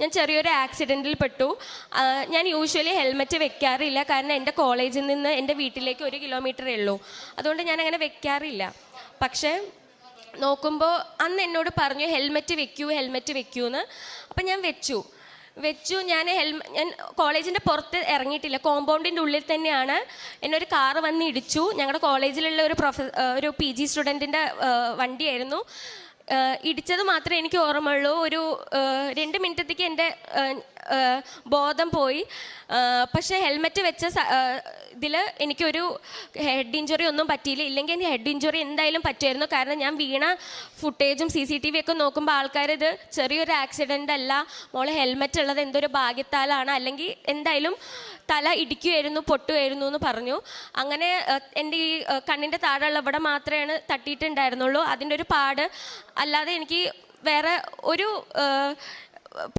ഞാൻ ചെറിയൊരു ആക്സിഡന്റിൽ പെട്ടു. ഞാൻ യൂഷ്വലി ഹെൽമെറ്റ് വെക്കാറില്ല. കാരണം എന്റെ കോളേജിൽ നിന്ന് എന്റെ വീട്ടിലേക്ക് ഒരു കിലോമീറ്ററേ ഉള്ളൂ. അതുകൊണ്ട് ഞാൻ അങ്ങനെ വെക്കാറില്ല. പക്ഷേ നോക്കുമ്പോൾ അന്ന് എന്നോട് പറഞ്ഞു ഹെൽമെറ്റ് വെക്കൂ ഹെൽമെറ്റ് വെക്കൂ എന്ന്. അപ്പം ഞാൻ വെച്ചു. വെച്ചു ഞാൻ ഹെൽമ ഞാൻ കോളേജിന്റെ പുറത്ത് ഇറങ്ങിയിട്ടില്ല. കോമ്പൗണ്ടിന്റെ ഉള്ളിൽ തന്നെയാണ് എന്നൊരു കാറ് വന്ന് ഇടിച്ചു. ഞങ്ങളുടെ കോളേജിലുള്ള ഒരു പ്രൊഫ ഒരു പി ജി സ്റ്റുഡന്റിന്റെ വണ്ടിയായിരുന്നു. ഇടിച്ചത് മാത്രമേ എനിക്ക് ഓർമ്മയുള്ളൂ. ഒരു രണ്ട് മിനിറ്റത്തേക്ക് എന്റെ ബോധം പോയി. പക്ഷെ ഹെൽമെറ്റ് വെച്ച ഇതിൽ എനിക്കൊരു ഹെഡ് ഇഞ്ചുറി ഒന്നും പറ്റിയില്ല. ഇല്ലെങ്കിൽ എനിക്ക് ഹെഡ് ഇഞ്ചുറി എന്തായാലും പറ്റുമായിരുന്നു. കാരണം ഞാൻ വീണ ഫുട്ടേജും സി സി ടി വി ഒക്കെ നോക്കുമ്പോൾ ആൾക്കാർ ഇത് ചെറിയൊരു ആക്സിഡന്റ് അല്ല. മോളെ ഹെൽമെറ്റ് ഉള്ളത് എന്തൊരു ഭാഗ്യത്താലാണ്. അല്ലെങ്കിൽ എന്തായാലും തല ഇടിക്കുമായിരുന്നു പൊട്ടുമായിരുന്നു എന്ന് പറഞ്ഞു. അങ്ങനെ എന്റെ ഈ കണ്ണിന്റെ താഴെയുള്ള ഇവിടെ മാത്രമേ തട്ടിയിട്ടുണ്ടായിരുന്നുള്ളൂ. അതിന്റെ ഒരു പാട് അല്ലാതെ എനിക്ക് വേറെ ഒരു